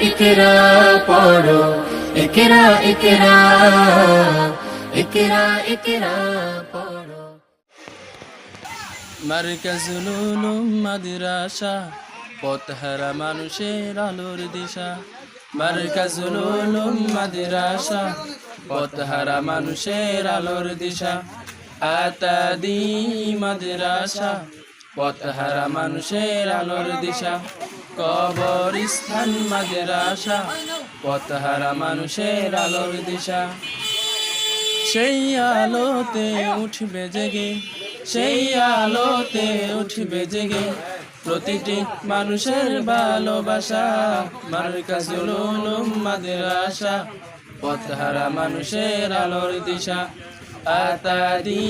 ইকরা, পড়ো। ইকরা ইকরা। ইকরা ইকরা, পড়ো। মার্কাজুল উলুম মাদ্রাসা, পথহারা মানুষের আলোর দিশা। মার্কাজুল উলুম মাদ্রাসা, পথহারা মানুষের আলোর দিশা। আতাদি মাদ্রাসা পথহারা মানুষের আলোর দিশা, কবরস্থান আশা। পথহারা মানুষের আলোর দিশা, সেই আলোতে উঠবে জেগে, সেই আলোতে উঠবে জেগে। প্রতিটি মানুষের ভালোবাসা মার্কাজুল উলুম মাদ্রাসা পথহারা মানুষের আলোর দিশা, আতাদি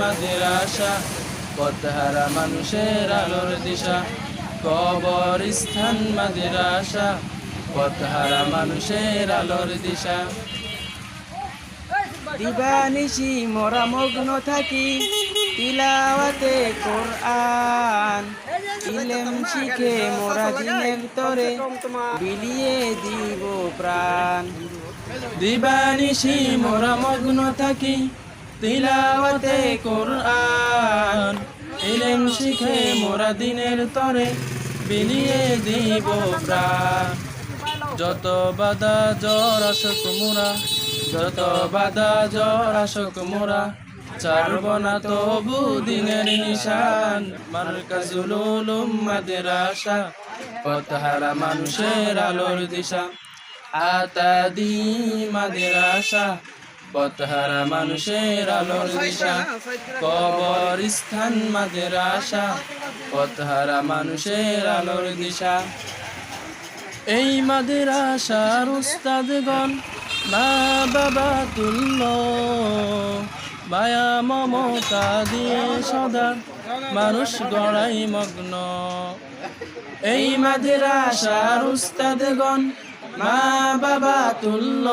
মাদ্রাসা পথহারা মানুষের আলোর দিশা, কবরস্থান মাদ্রাসা পথহারা মানুষের আলোর দিশা। দিবানিশি মোরা মগ্ন থাকি, তিলাওয়াতে কোরআন। ইলেম শিখে মোরা দিনের তরে বিলিয়ে দিব প্রাণ। দিবানিশি মোরা মগ্ন থাকি, তিলাওয়াতে কোরআন। শিখে মোরা দিনের তরে বিলিয়ে দিব যত বাধা জ্বর আসক মোরা, যত বাধা জ্বর আসক মোরা চারব না তবু দিনের নিশান। মার্কাজুল উলুম মাদ্রাসা পথহারা মানুষের আলোর দিশা। আতাদি মাদ্রাসা পথহারা মানুষের আলোর দিশা কবর স্থান কবরস্থান মাদ্রাসা পথহারা মানুষের আলোর দিশা। এই মাদ্রাসার উস্তাদগণ, মা বাবা তুল্য, মায়া মমতা দিয়ে সদা মানুষ গড়াই মগ্ন। এই মাদের মাদ্রাসার উস্তাদগণ মা বাবা তুল্য।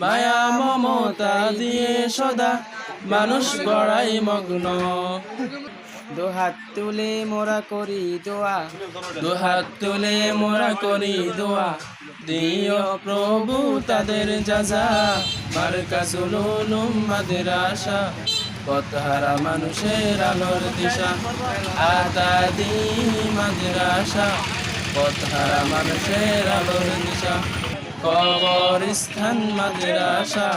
মায়া মমতা দিয়ে সদা মানুষ গড়াই মগ্ন। দোহাত তুলে মোরা করি দোয়া। দুহাত তুলে মোরা করি দোয়া। দিও প্রভু তাদের যাজা। মার্কাজুল উলুম মাদ্রাসা পথহারা মানুষের আলোর দিশা। আতাদি মাদ্রাসা পথহারা মানুষের আলোর দিশা কবরস্থান মাদ্রাসা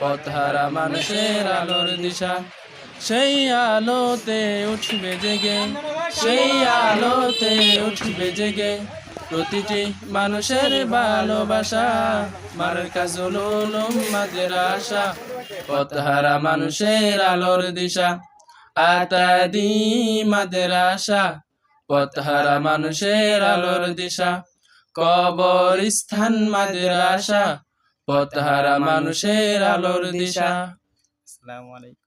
পথহারা মানুষের আলোর দিশা সেই আলোতে উঠবে জেগে, সেই আলোতে উঠবে জেগে। প্রতিটি মানুষের ভালোবাসা, মার্কাজুল উলুম মাদ্রাসা পথহারা মানুষের আলোর দিশা, আতাদি মাদ্রাসা পথহারা মানুষের আলোর দিশা কবর স্থান মাদ্রাসা পথহারা মানুষের আলোর দিশা। আসসালামু আলাইকুম।